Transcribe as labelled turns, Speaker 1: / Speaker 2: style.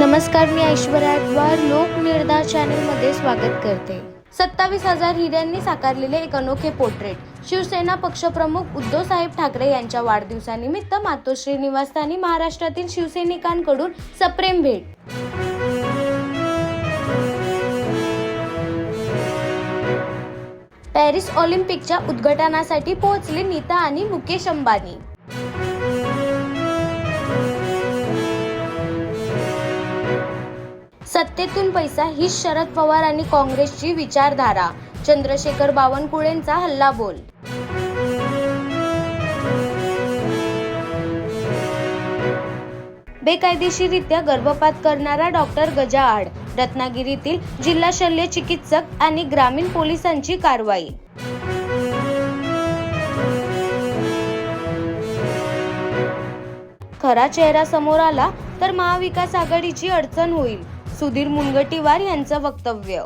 Speaker 1: नमस्कार मी ऐश्वर्या अडवार लोकनिर्धार चॅनलमध्ये स्वागत करते. सत्तावीस हजार हिऱ्यांनी साकारलेले एक अनोखे पोर्ट्रेट. शिवसेना पक्षप्रमुख उद्धव साहेब ठाकरे यांच्या वाढदिवसानिमित्त मातोश्री निवासस्थानी महाराष्ट्रातील शिवसैनिकांकडून सप्रेम भेट. पॅरिस ऑलिम्पिकच्या उद्घाटनासाठी पोहोचले नीता आणि मुकेश अंबानी. सत्तेतून पैसा हीच शरद पवार आणि काँग्रेसची विचारधारा. चंद्रशेखर बावनकुळेंचा हल्लाबोल बेकायदेशीरित्या गर्भपात करणारा डॉक्टर गजाआड रत्नागिरीतील जिल्हा शल्य चिकित्सक आणि ग्रामीण पोलिसांची कारवाई. खरा चेहरा समोर आला तर महाविकास आघाडीची अडचण होईल सुधीर मुनगटीवार यांचं वक्तव्य.